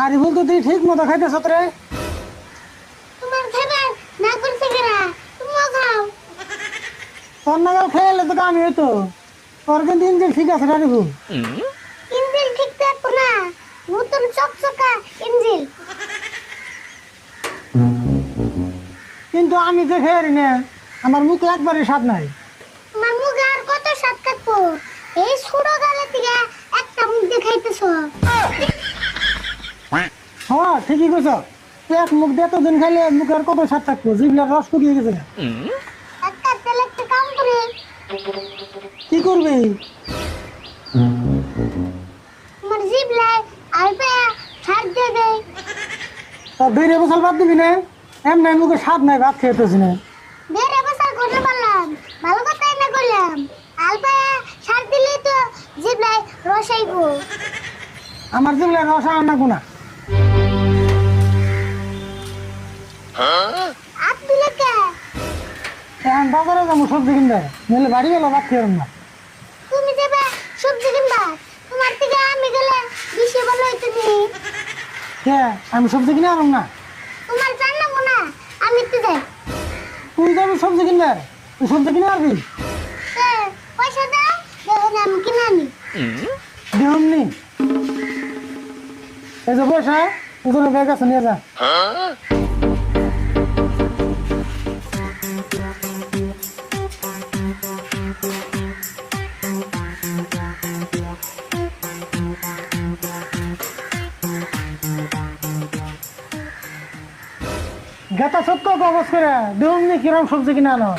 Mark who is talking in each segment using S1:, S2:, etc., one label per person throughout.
S1: আর বল তো তুই ঠিক মতো খাইতেছ রে
S2: তোমার খাবার না করছে কেরা? তুমিও খাও।
S1: তোর নাগাল খেয়ে তো কামি হইতো। তোর কিন্তু ইঞ্জিন ঠিক আছে রে ভুল
S2: ইঞ্জিল ঠিক থাকব না। নতুন চকচকা ইঞ্জিল
S1: কিন্তু আমি যে খেয়ে না আমার মুখে একবারই স্বাদ নাই।
S2: আমার মুখে আর কত স্বাদ থাকব এই ছোট গালে থেকে একটা মুখ দেখাইতেছ।
S1: হ্যাঁ ঠিকই কইছ। এক মুখ দিয়ে দিন খাইলে মুখের কত স্বাদ থাকব? জিভলার রস শুকিয়ে গেছে।
S2: একটা তেলে একটা কাম করে।
S1: কি করবি?
S2: আমার জিবলায় আলপে দিয়ে দেয়
S1: তোর দুই বছর বাদ দিবি না? এমনি মুখে স্বাদ নাই ভাত খেয়েতেছি না।
S2: রসাইবো
S1: আমার জিভলার রস আর না গুণা।
S2: আপ দিলে কে?
S1: এখন বাজারে যাব সবজি কিনবে নইলে বাড়ি গেল ভাত খেয়ে না
S2: তুমি যাবে সবজি কিনবা? তোমার থেকে আমি গেলে বেশি ভালো হইতো নি।
S1: কে? আমি সবজি কিনে আনব না।
S2: তোমার জানাব না আমি তো যাই।
S1: তুই যাবি সবজি কিনবে তুই সবজি কিনে আনবি?
S2: এ, পয়সা দাও দেখুন আমি কিনে আনি।
S1: দিহম নি এই যে পয়সা তোর ব্যাগ আছে, নিয়ে যা। গেতা সত্য কবচ করে দিহম নি কিরম সবজি কিনে আনো?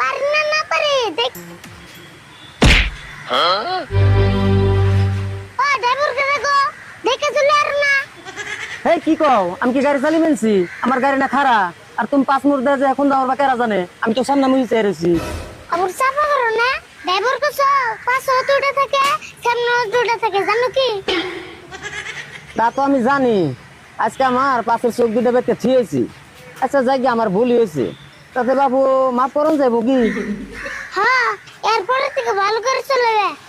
S2: পারি না না দেখ
S3: এই কি কও? আমি কি গাড়ি চালি মেনছি আমার গাড়ি না খারা আর তুমি পাঁচ মুহূর্ত দেয় যে এখন জানে আমি তো সামনে মুই চাই রয়েছি।
S2: আবার চাপা করো না। ড্রাইভার কো পাঁচশো দুটা থাকে সামনে দুটা থাকে জানো কি?
S3: তা তো আমি জানি। আজকে আমার পাশের চোখ দুটো বেঁকে থিয়েছি আচ্ছা যাই আমার ভুল হয়েছে। তাতে বাবু মাফ করুন যাব কি?
S2: হ্যাঁ এরপরে থেকে ভালো করে চলে যাবে